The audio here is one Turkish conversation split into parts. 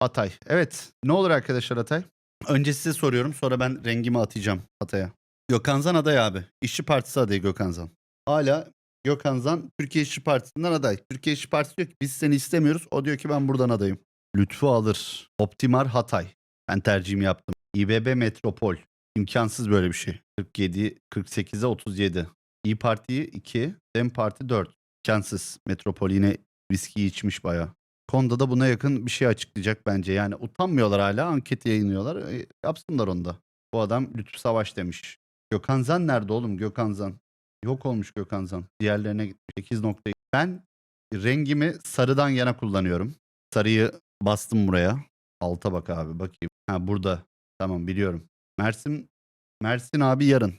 Hatay. Evet. Ne olur arkadaşlar Hatay? Önce size soruyorum sonra ben rengimi atacağım Hatay'a. Gökhanzan aday abi. İşçi Partisi adayı Gökhanzan. Hala Gökhanzan Türkiye İşçi Partisi'nden aday. Türkiye İşçi Partisi diyor ki biz seni istemiyoruz. O diyor ki ben buradan adayım. Lütfü alır. Optimar Hatay. Ben tercihimi yaptım. İBB Metropol. İmkansız böyle bir şey. 47, 48'e 37. İyi Parti'yi 2, Dem Parti 4. İmkansız. Metropol yine viskiyi içmiş bayağı. Konuda da buna yakın bir şey açıklayacak bence. Yani utanmıyorlar hala anket yayınlıyorlar. E, yapsınlar onu da. Bu adam Lütfü Savaş demiş. Gökhan Zan nerede oğlum Gökhan Zan? Yok olmuş Gökhan Zan. Diğerlerine gitmiş. 8 nokta. Ben rengimi sarıdan yana kullanıyorum. Sarıyı bastım buraya. Alta bak abi bakayım. Ha burada. Tamam biliyorum. Mersin Mersin abi yarın.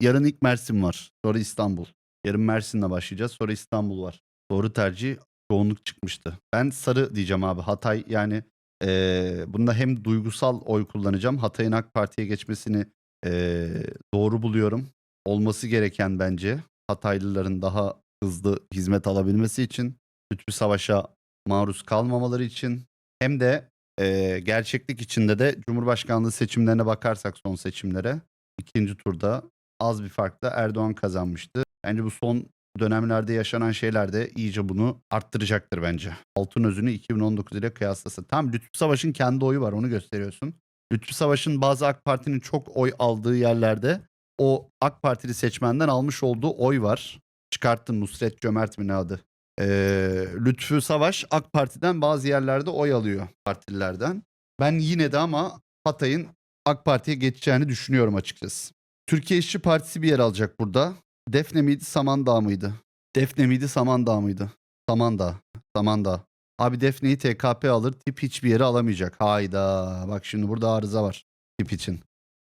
Yarın ilk Mersin var. Sonra İstanbul. Yarın Mersin'le başlayacağız. Sonra İstanbul var. Doğru tercih çoğunluk çıkmıştı. Ben sarı diyeceğim abi. Hatay yani eee bunda hem duygusal oy kullanacağım. Hatay'ın AK Parti'ye geçmesini eee, doğru buluyorum. Olması gereken bence. Hataylıların daha hızlı hizmet alabilmesi için. Lütfü Savaş'a maruz kalmamaları için. Hem de eee, gerçeklik içinde de Cumhurbaşkanlığı seçimlerine bakarsak son seçimlere ikinci turda az bir farkla Erdoğan kazanmıştı. Bence bu son dönemlerde yaşanan şeyler de iyice bunu arttıracaktır bence. Altın özünü 2019 ile kıyaslasa. Tam Lütfü Savaş'ın kendi oyu var onu gösteriyorsun. Lütfü Savaş'ın bazı AK Parti'nin çok oy aldığı yerlerde o AK Partili seçmenden almış olduğu oy var. Çıkarttın Nusret Cömert mi ne adı? Ee, Lütfü Savaş AK Parti'den bazı yerlerde oy alıyor partililerden. Ben yine de ama Hatay'ın AK Parti'ye geçeceğini düşünüyorum açıkçası. Türkiye İşçi Partisi bir yer alacak burada. Defne miydi Samandağ mıydı? Defne miydi Samandağ mıydı? Samandağ. Samandağ. Abi Defne'yi TKP alır tip hiçbir yere alamayacak. Hayda. Bak şimdi burada arıza var tip için.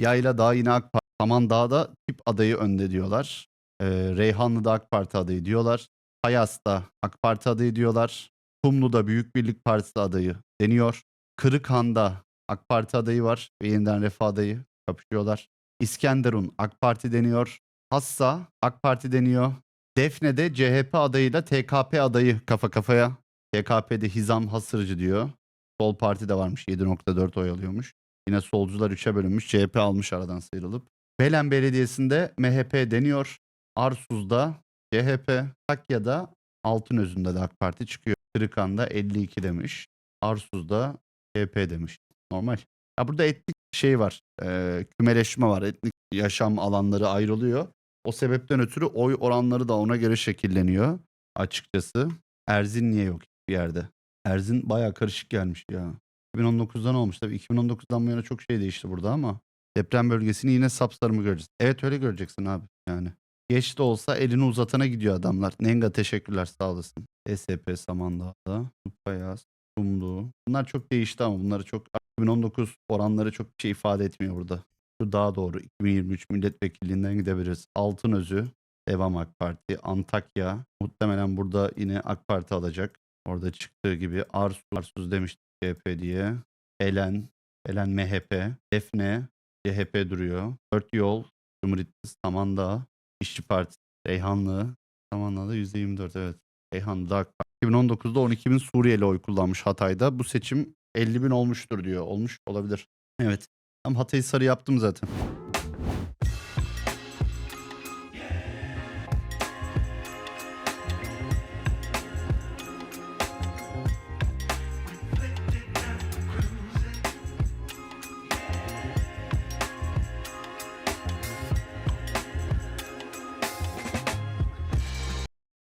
Yayla Dağ yine AK Parti. Samandağ'da tip adayı önde diyorlar. Ee, Reyhanlı'da AK Parti adayı diyorlar. Hayas'ta AK Parti adayı diyorlar. Kumlu'da Büyük Birlik Partisi adayı deniyor. Kırıkhan'da AK Parti adayı var ve yeniden Refah adayı kapışıyorlar. İskenderun AK Parti deniyor. Hassa AK Parti deniyor. Defne'de CHP adayıyla TKP adayı kafa kafaya. TKP'de Hizam Hasırcı diyor. Sol Parti de varmış 7.4 oy alıyormuş. Yine solcular 3'e bölünmüş. CHP almış aradan sıyrılıp. Belen Belediyesi'nde MHP deniyor. Arsuz'da CHP. Hakkari'de Altınözü'nde de AK Parti çıkıyor. Kırıkan'da 52 demiş. Arsuz'da CHP demiş. Normal. Ya burada etnik şey var. e, kümeleşme var. Etnik yaşam alanları ayrılıyor. O sebepten ötürü oy oranları da ona göre şekilleniyor açıkçası. Erzin niye yok bir yerde? Erzin baya karışık gelmiş ya. 2019'dan olmuş tabii 2019'dan bu yana çok şey değişti burada ama deprem bölgesini yine sapsarı mı göreceğiz? Evet öyle göreceksin abi yani. Geç de olsa elini uzatana gidiyor adamlar. Nenga teşekkürler sağ olasın. SP Samandağ'da, Kupayaz, Kumlu. Bunlar çok değişti ama bunları çok 2019 oranları çok bir şey ifade etmiyor burada. Şu daha doğru 2023 milletvekilliğinden gidebiliriz. Altınözü, Devam AK Parti, Antakya. Muhtemelen burada yine AK Parti alacak. Orada çıktığı gibi Arsuz, Arsuz demiştik CHP diye. Elen, Elen MHP, Defne, CHP duruyor. Dört Yol, Cumhur İttifakı, Samandağ, İşçi Partisi, Reyhanlı. Samandağ'da %24 evet. Reyhanlı'da AK Parti. 2019'da 12 bin Suriyeli oy kullanmış Hatay'da. Bu seçim 50 bin olmuştur diyor. Olmuş olabilir. Evet. Tam Hatay'ı sarı yaptım zaten.